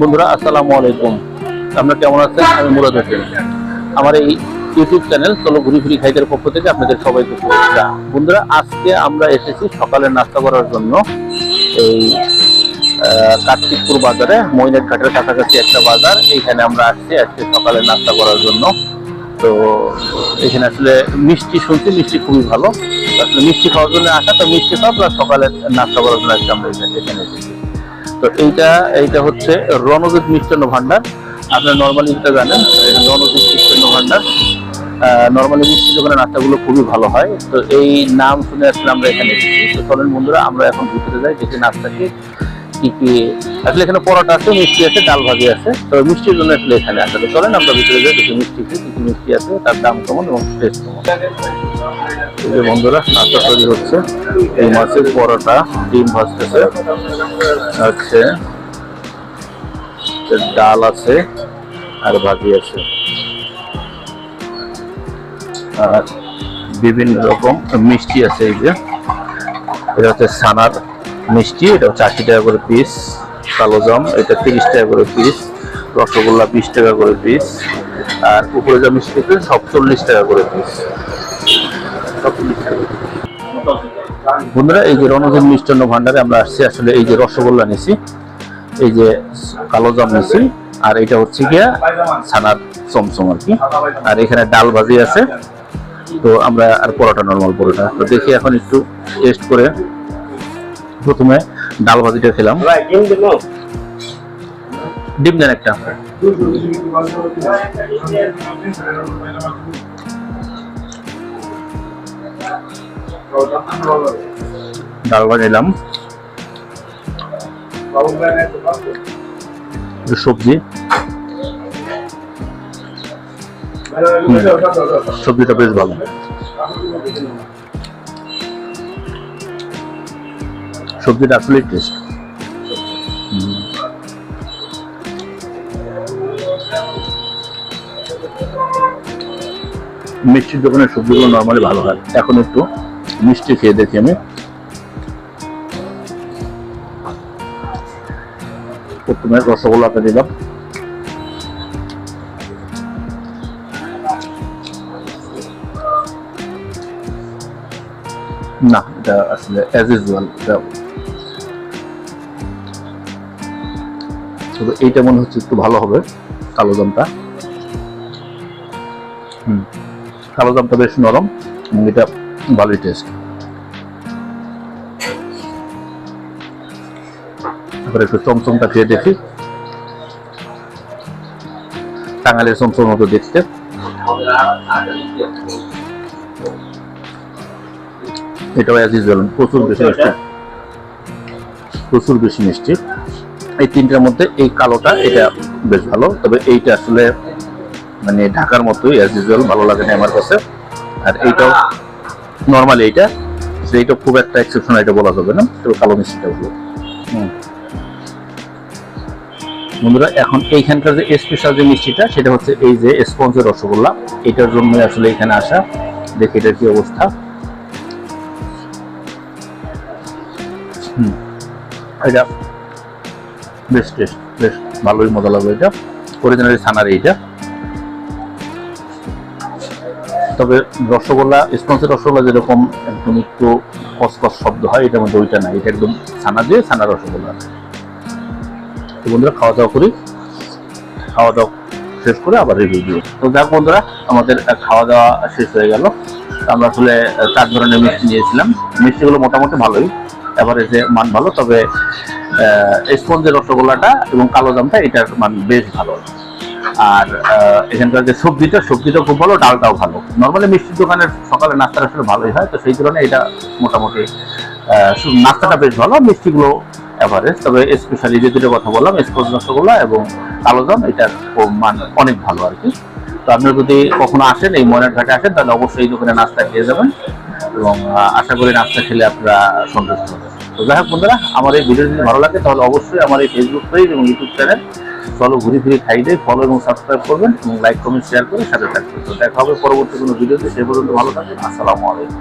বন্ধুরা, আসসালামু আলাইকুম। আপনারা কেমন আছেন? আমি মুরাদ হোসেন। আমার এই ইউটিউব চ্যানেল চলো ঘুরি ফিরি খাইদের পক্ষ থেকে আপনাদের সবাইকে শুভেচ্ছা। বন্ধুরা, আজকে আমরা এসেছি সকালে নাস্তা করার জন্য এই কার্তিকপুর বাজারে, মইনের ঘাটের কাছাকাছি একটা বাজার। এইখানে আমরা আসছি আজকে সকালে নাস্তা করার জন্য। তো এখানে আসলে মিষ্টি শুনছি, মিষ্টি খুবই ভালো। আসলে মিষ্টি খাওয়ার জন্য আসা, তো মিষ্টি খাওয়া প্লাস সকালে নাস্তা করার জন্য আজকে আমরা এখানে এসেছি। তো এইটা এইটা হচ্ছে রণজিৎ মিষ্টান্ন ভান্ডার। আপনারা নর্মালি যেটা জানেন রণজিৎ মিষ্টান্ন ভান্ডার নর্মালি মিষ্টি দোকানের নাস্তাগুলো খুবই ভালো হয়। তো এই নাম শুনে আসলে আমরা এখানে এসেছি। তো চলেন বন্ধুরা, আমরা এখন ভিতরে যাই, দেখি নাস্তাকে কি কি? আসলে এখানে পরোটা আছে, মিষ্টি আছে, ডাল ভাজি আছে। তো মিষ্টির জন্য আসলে এখানে আসে তো চলেন আমরা ভিতরে যাই, দেখি মিষ্টি কি কি মিষ্টি আছে, তার দাম কেমন এবং টেস্ট কেমন। যে বন্ধুরা নাস্তা তৈরি হচ্ছে। এই মাছের পরোটা, ডিম ভাজতেছে। আছে। ডাল আছে আর ভাজি আছে। আর বিভিন্ন রকম মিষ্টি আছে এই যে। এটা হচ্ছে সানার মিষ্টি, এটা হচ্ছে আশি টাকা করে পিস কালো জাম, এটা তিরিশ টাকা করে পিস রসগোল্লা বিশ টাকা করে পিস আর উপরে যা মিষ্টি আছে সব চল্লিশ টাকা করে পিস। বন্ধুরা, এই যে রণজন মিষ্টান্ন ভান্ডারে আমরা আসছি, আসলে এই যে রসগোল্লা নিছি, এই যে কালো জাম নিছি, আর এটা হচ্ছে গিয়া ছানার চমচম আর কি। আর এখানে ডাল ভাজি আছে, তো আমরা আর পরোটা নর্মাল পরোটা। তো দেখি এখন একটু টেস্ট করে প্রথমে ডাল ভাজিটা খেলাম। ডিম দেন একটা। ডাল ভাজি নিলাম সবজি। সবজিটা বেশ ভালো। সবজিটা আসলে টেস্ট মিষ্টির দোকানের সবজিগুলো নর্মালি ভালো হয়। এখন একটু মিষ্টি খেয়ে দেখি আমি। প্রথমে রসগোল্লাটা দিলাম। না, এটা আসলে অ্যাজ ইউজুয়াল তবে এইটা মনে হচ্ছে একটু ভালো হবে, কালো জামটা। হুম, কালো জামটা বেশ নরম এবং এটা ভালোই টেস্ট এবার একটু চমচমটা খেয়ে দেখি। টাঙ্গালের চমচম মতো দেখতে। এটাও অ্যাজ ইউজুয়াল প্রচুর বেশি মিষ্টি। প্রচুর বেশি মিষ্টি। এই তিনটার মধ্যে এই কালোটা, এটা বেশ ভালো। তবে এইটা আসলে মানে ঢাকার মতোই অ্যাজ ইউজুয়াল ভালো লাগে না আমার কাছে। আর এইটাও নর্মালি এইটা। এইটা খুব একটা এক্সেপশন এটা বলা যাবে না, তবে কালো মিষ্টিটা ভালো। বন্ধুরা, এখন এইখানকার যে স্পেশাল যে মিষ্টিটা, সেটা হচ্ছে এই যে স্পঞ্জের রসগোল্লা। এটার জন্য আসলে এখানে আসা। দেখি এটার কি অবস্থা। হুম। এটা বেশ টেস্ট বেশ ভালোই মজা লাগবে এটা। অরিজিনালি ছানার এইটা। তবে রসগোল্লা স্পঞ্জের রসগোল্লা যেরকম একদম একটু কসকস শব্দ হয় মধ্যে ওইটা না এটা একদম ছানা দিয়ে ছানা রসগোল্লা। তো বন্ধুরা, খাওয়া দাওয়া করি। খাওয়া দাওয়া শেষ করে আবার রিভিউ দিই তো দেখ বন্ধুরা, আমাদের খাওয়া দাওয়া শেষ হয়ে গেল। আমরা আসলে চার ধরনের মিষ্টি নিয়েছিলাম। মিষ্টিগুলো মোটামুটি ভালোই। এভারেজে মান ভালো, তবে স্পঞ্জের রসগোল্লাটা এবং কালো জামটা, এটার মান বেশ ভালো। আর এখানকার যে সবজিটা সবজিটা খুব ভালো, ডালটাও ভালো। নর্মালি মিষ্টির দোকানের সকালে নাস্তাটা আসলে ভালোই হয়, তো সেই তুলনায় এটা মোটামুটি নাস্তাটা বেশ ভালো, মিষ্টিগুলো এভারেজ তবে স্পেশালি যে দুটো কথা বললাম, স্পঞ্জ রসগোল্লা এবং কালো জাম, এটার মান অনেক ভালো আর কি। তো আপনারা যদি কখনো আসেন, এই ময়নার ঘাটে আসেন, তাহলে অবশ্যই এই দোকানে নাস্তা খেয়ে যাবেন। এবং আশা করি নাস্তা খেলে আপনারা সন্তুষ্ট হবেন। তো যাই হোক বন্ধুরা, আমার এই ভিডিও যদি ভালো লাগে, তাহলে অবশ্যই আমার এই ফেসবুক পেজ এবং ইউটিউব চ্যানেল ফলো ঘুরে ফিরে খাই দিয়ে ফলো এবং সাবস্ক্রাইব করবেন এবং লাইক কমেন্ট শেয়ার করে সাথে থাকবেন। তো দেখা হবে পরবর্তী কোনো ভিডিওতে সে পর্যন্ত ভালো থাকবেন। আসসালামু আলাইকুম।